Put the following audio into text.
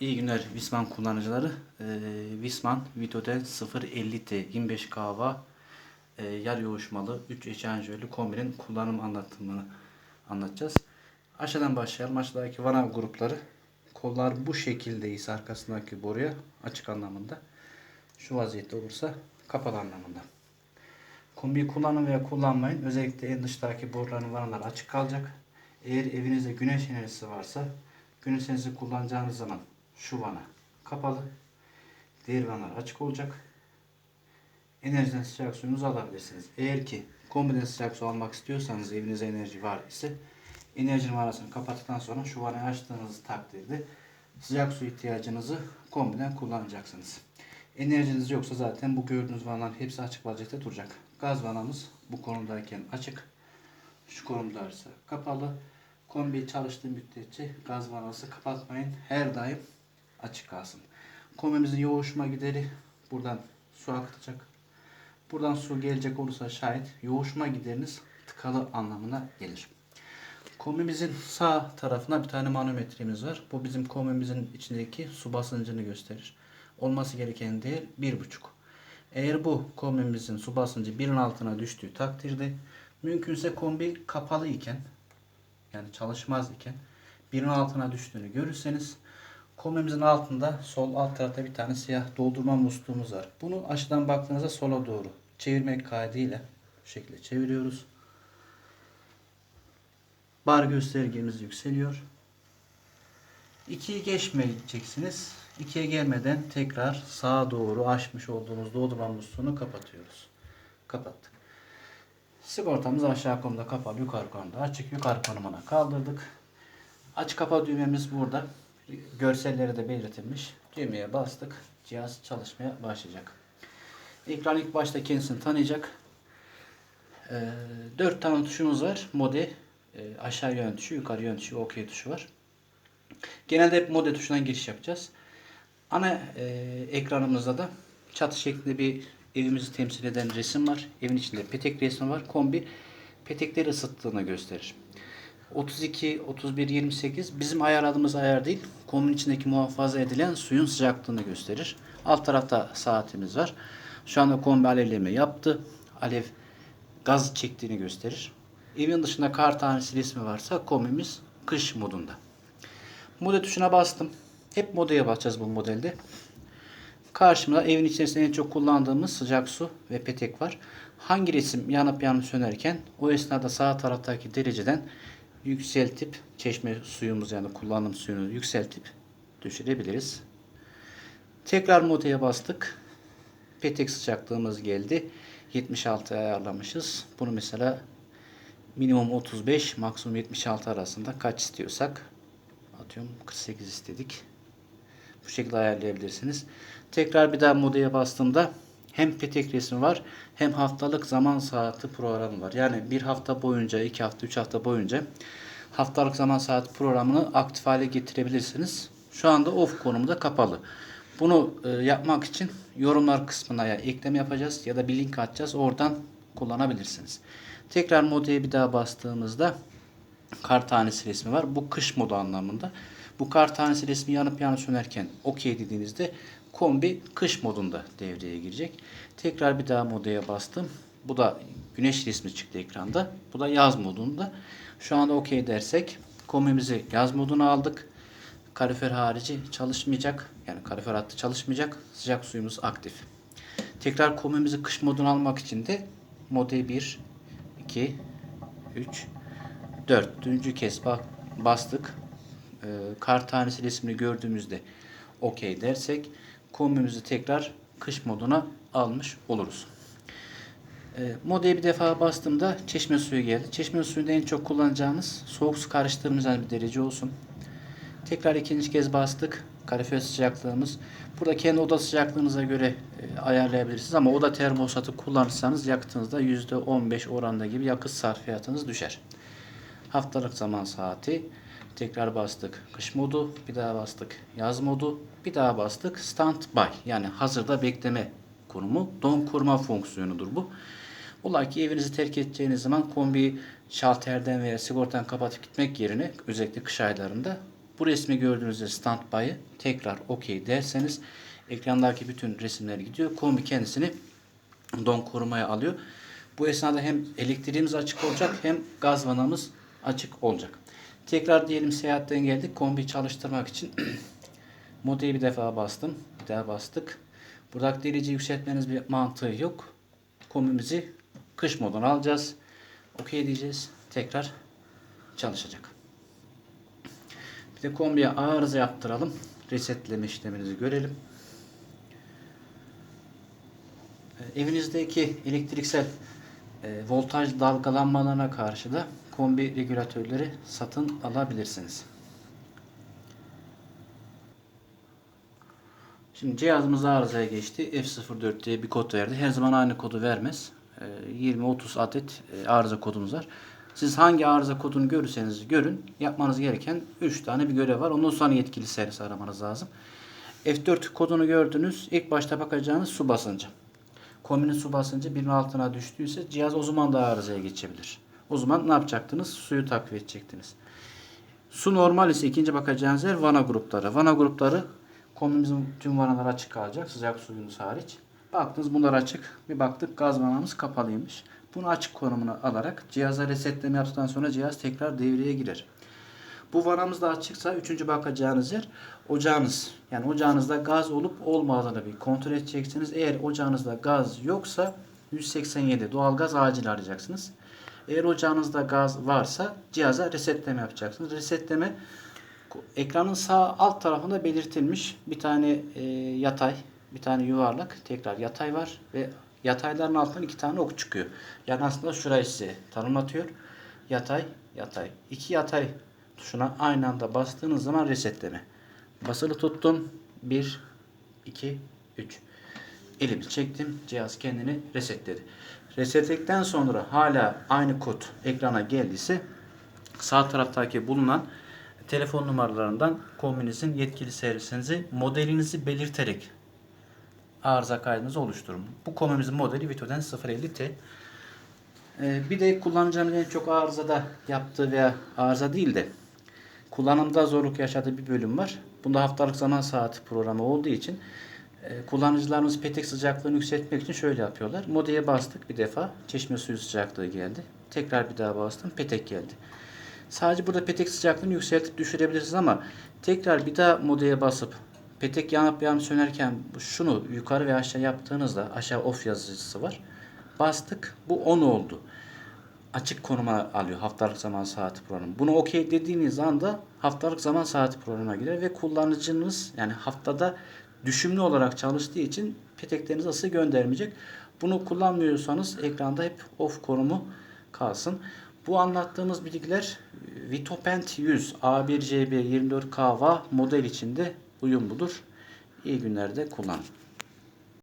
İyi günler Visman kullanıcıları. Ee, Visman Vito'den 050T 25 kahva e, yarı yoğuşmalı 3 eşanjörlü kombinin kullanım anlatımını anlatacağız. Aşağıdan başlayalım. Aşağıdaki vana grupları kollar bu şekilde ise arkasındaki boruya açık anlamında. Şu vaziyette olursa kapalı anlamında. Kombiyi kullanın veya kullanmayın. Özellikle en dıştaki boruların vanaları açık kalacak. Eğer evinizde güneş enerjisi varsa güneş enerjisi kullanacağınız zaman şu vana kapalı. Diğer vanalar açık olacak. Enerjiden sıcak suyunuzu alabilirsiniz. Eğer ki kombiden sıcak su almak istiyorsanız evinizde enerji var ise enerji vanasını kapattıktan sonra şu vanayı açtığınız takdirde sıcak su ihtiyacınızı kombiden kullanacaksınız. Enerjiniz yoksa zaten bu gördüğünüz vanaların hepsi açık vaziyette duracak. Gaz vanamız bu konumdayken açık. Şu konumda ise kapalı. Kombi çalıştığı müddetçe gaz vanası kapatmayın. Her daim açık kalsın. Kombimizin yoğuşma gideri buradan su akıtacak. Buradan su gelecek olursa şayet yoğuşma gideriniz tıkalı anlamına gelir. Kombimizin sağ tarafına bir tane manometremiz var. Bu bizim kombimizin içindeki su basıncını gösterir. Olması gereken değer 1.5. Eğer bu kombimizin su basıncı 1'in altına düştüğü takdirde mümkünse kombi kapalı iken yani çalışmaz iken 1'in altına düştüğünü görürseniz kombimizin altında sol alt tarafta bir tane siyah doldurma musluğumuz var. Bunu aşağıdan baktığınızda sola doğru çevirmek kaydıyla bu şekilde çeviriyoruz. Bar göstergemiz yükseliyor. 2'yi geçmeyeceksiniz. 2'ye gelmeden tekrar sağa doğru açmış olduğumuz doldurma musluğunu kapatıyoruz. Kapattık. Sigortamız aşağı konumda kapalı, yukarı konumda açık. Yukarı konumuna kaldırdık. Aç kapa düğmemiz burada. Görselleri de belirtilmiş. Düğmeye bastık. Cihaz çalışmaya başlayacak. Ekran ilk başta kendisini tanıyacak. Ee, 4 tane tuşumuz var. Mode, e, aşağı yön tuşu, yukarı yön tuşu, OK tuşu var. Genelde hep mode tuşundan giriş yapacağız. Ana e, ekranımızda da çatı şeklinde bir evimizi temsil eden resim var. Evin içinde petek resmi var. Kombi petekleri ısıttığını gösterir. 32, 31, 28 bizim ayarladığımız ayar değil. Kombinin içindeki muhafaza edilen suyun sıcaklığını gösterir. Alt tarafta saatimiz var. Şu anda kombi alevleme yaptı. Alev gaz çektiğini gösterir. Evin dışında kar tanesi resmi varsa kombimiz kış modunda. Mode tuşuna bastım. Hep modaya basacağız bu modelde. Karşımda evin içerisinde en çok kullandığımız sıcak su ve petek var. Hangi resim yanıp yanıp sönerken o esnada sağ taraftaki dereceden yükseltip çeşme suyumuz yani kullanım suyunu yükseltip düşürebiliriz. Tekrar modaya bastık. Petek sıcaklığımız geldi. 76 ayarlamışız. Bunu mesela minimum 35 maksimum 76 arasında kaç istiyorsak atıyorum 48 istedik. Bu şekilde ayarlayabilirsiniz. Tekrar bir daha modaya bastığımda hem petek resmi var hem haftalık zaman saati programı var. Yani bir hafta boyunca, iki hafta, üç hafta boyunca haftalık zaman saati programını aktif hale getirebilirsiniz. Şu anda off konumda kapalı. Bunu e, yapmak için yorumlar kısmına ya ekleme yapacağız ya da bir link atacağız. Oradan kullanabilirsiniz. Tekrar modaya bir daha bastığımızda kar tanesi resmi var. Bu kış modu anlamında. Bu kar tanesi resmi yanıp yanıp sönerken OK dediğinizde kombi kış modunda devreye girecek. Tekrar bir daha modaya bastım. Bu da güneş resmi çıktı ekranda. Bu da yaz modunda. Şu anda OK dersek kombimizi yaz moduna aldık. Kalorifer harici çalışmayacak. Yani kalorifer hattı çalışmayacak. Sıcak suyumuz aktif. Tekrar kombimizi kış moduna almak için de mode 1, 2, 3, 4. Dördüncü kez bastık. Ee, kar tanesi resmini gördüğümüzde OK dersek kombimizi tekrar kış moduna almış oluruz. E, modaya bir defa bastığımda çeşme suyu geldi. Çeşme suyunda en çok kullanacağımız soğuk su karıştırmayacağımız bir derece olsun. Tekrar ikinci kez bastık. Kalorifer sıcaklığımız. Burada kendi oda sıcaklığınıza göre e, ayarlayabilirsiniz ama oda termosatı kullanırsanız yakıtınızda %15 oranda gibi yakıt sarfiyatınız düşer. Haftalık zaman saati. Tekrar bastık kış modu. Bir daha bastık yaz modu. Bir daha bastık standby yani hazırda bekleme konumu. Don kurma fonksiyonudur bu. Ola ki evinizi terk edeceğiniz zaman kombi şalterden veya sigortadan kapatıp gitmek yerine özellikle kış aylarında Bu resmi gördüğünüzde standby'ı tekrar OK derseniz ekrandaki bütün resimler gidiyor. Kombi kendisini don korumaya alıyor. Bu esnada hem elektriğimiz açık olacak hem gaz vanamız açık olacak. Tekrar diyelim seyahatten geldik. Kombi çalıştırmak için modayı bir defa bastım. Bir daha bastık. Buradaki dereceyi yükseltmeniz bir mantığı yok. Kombimizi kış moduna alacağız. OK diyeceğiz. Tekrar çalışacak. Bir de kombiye arıza yaptıralım. Resetleme işleminizi görelim. E, Evinizdeki elektriksel e, voltaj dalgalanmalarına karşı da kombi regülatörleri satın alabilirsiniz. Şimdi cihazımız arızaya geçti. F04 diye bir kod verdi. Her zaman aynı kodu vermez. E, 20-30 adet e, arıza kodumuz var. Siz hangi arıza kodunu görürseniz görün. Yapmanız gereken 3 tane bir görev var. Ondan sonra yetkili servis aramanız lazım. F4 kodunu gördünüz. İlk başta bakacağınız su basıncı. Kombinin su basıncı birinin altına düştüyse cihaz o zaman da arızaya geçebilir. O zaman ne yapacaktınız? Suyu takviye edecektiniz. Su normal ise ikinci bakacağınız yer vana grupları. Vana grupları kombimizin tüm vanalar açık kalacak. Sıcak suyumuz hariç. Baktınız bunlar açık. Bir baktık gaz vanamız kapalıymış. Bunu açık konumuna alarak cihaza resetleme yaptıktan sonra cihaz tekrar devreye girer. Bu vanamız da açıksa üçüncü bakacağınız yer ocağınız. Yani ocağınızda gaz olup olmadığını bir kontrol edeceksiniz. Eğer ocağınızda gaz yoksa 187 doğalgaz acil arayacaksınız. Eğer ocağınızda gaz varsa cihaza resetleme yapacaksınız. Resetleme ekranın sağ alt tarafında belirtilmiş bir tane e, yatay, bir tane yuvarlak, tekrar yatay var ve yatayların altından iki tane ok çıkıyor. Yani aslında şurayı size tanımlatıyor. Yatay, yatay. İki yatay tuşuna aynı anda bastığınız zaman resetleme. Basılı tuttum. 1, 2, 3. Elimi çektim. Cihaz kendini resetledi. Resetledikten sonra hala aynı kod ekrana geldiyse sağ taraftaki bulunan telefon numaralarından kombinizin yetkili servisinizi modelinizi belirterek arıza kaydınızı oluşturun. Bu kombimizin modeli Vito'den 050T. Ee, bir de kullanıcının en çok arızada yaptığı veya arıza değil de kullanımda zorluk yaşadığı bir bölüm var. Bunda haftalık zaman saati programı olduğu için kullanıcılarımız petek sıcaklığını yükseltmek için şöyle yapıyorlar. Modeye bastık bir defa. Çeşme suyu sıcaklığı geldi. Tekrar bir daha bastım. Petek geldi. Sadece burada petek sıcaklığını yükseltip düşürebilirsiniz ama tekrar bir daha modeye basıp petek yanıp yanıp sönerken şunu yukarı ve aşağı yaptığınızda aşağı off yazıcısı var. Bastık. Bu 10 oldu açık konuma alıyor haftalık zaman saati programı. Bunu okey dediğiniz anda haftalık zaman saati programına girer ve kullanıcınız yani haftada düşümlü olarak çalıştığı için petekleriniz ısı göndermeyecek. Bunu kullanmıyorsanız ekranda hep off konumu kalsın. Bu anlattığımız bilgiler Vitopent 100 A1CB 24KV model içinde uyumludur. İyi günlerde kullanın.